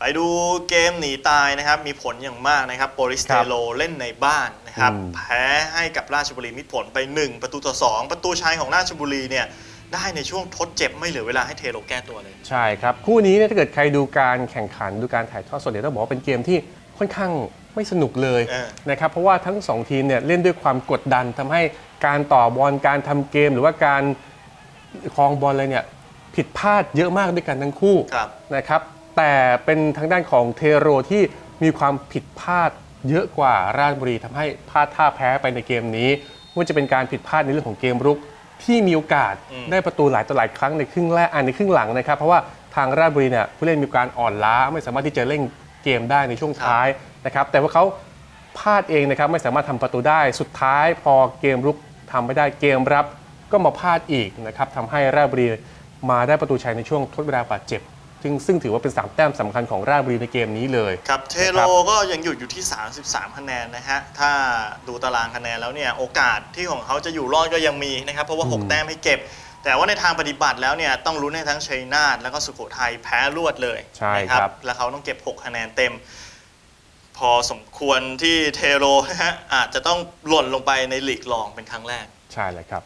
ไปดูเกมหนีตายนะครับ มีผลอย่างมากนะครับโปริสเทโลเล่นในบ้านนะครับอืมแพ้ให้กับราชบุรีมิตรผลไป 1 ประตูต่อ 2 ประตูชัยของราชบุรีเนี่ยได้ในช่วงทดเจ็บไม่เหลือเวลาให้เทโลแก้ตัวเลย ใช่ครับ คู่นี้เนี่ยถ้าเกิดใครดูการแข่งขันดูการถ่ายทอดสดเนี่ยต้องบอกว่าเป็นเกมที่ค่อนข้างไม่สนุกเลยเออนะครับเพราะว่าทั้งสองทีมเนี่ยเล่นด้วยความกดดันทำให้การต่อบอลการทำเกม หรือว่าการครองบอลอะไรเนี่ยผิดพลาดเยอะมากด้วยกันทั้งคู่ครับนะครับ แต่เป็นทางด้านของเทโรที่มีความผิดพลาดเยอะกว่าราชบุรีทำให้พลาดท่าแพ้ไปในเกมนี้ไม่ว่าจะเป็นการผิดพลาดในเรื่องของเกมรุกที่มีโอกาสอืมได้ประตูหลายต่อหลายครั้งในครึ่งแรกอ่าในครึ่งหลังนะครับ เพราะว่าทางราชบุรีเนี่ยผู้เล่นมีการอ่อนล้าไม่สามารถที่จะเล่นเกมได้ในช่วงท้ายนะครับ แต่ว่าเขาพลาดเองนะครับไม่สามารถทำประตูได้สุดท้าย พอเกมรุกทำไม่ได้เกมรับก็มาพลาดอีกนะครับทำให้ราชบุรีมาได้ประตูชัยในช่วงทดเวลาบาดเจ็บ ซึ่งซึ่งถือว่าเป็น 3 แต้มสำคัญของราชบุรีในเกมนี้เลย ครับ เทโลนะครับก็ยังอยู่อยู่ที่ 33 คะแนนนะฮะ ถ้าดูตารางคะแนนแล้วเนี่ย โอกาสที่ของเขาจะอยู่รอดก็ยังมีนะครับ เพราะว่าอืม6แต้มให้เก็บ แต่ว่าในทางปฏิบัติแล้วเนี่ย ต้องลุ้นให้ทั้งชัยนาทแล้วก็สุโขทัยแพ้รวดเลยใช่นะครับ แล้วเขาต้องเก็บ 6 คะแนนเต็ม พอสมควรที่เทโรนะฮะอาจจะต้องหล่นลงไปในลีกรองเป็นครั้งแรก ใช่เลยครับ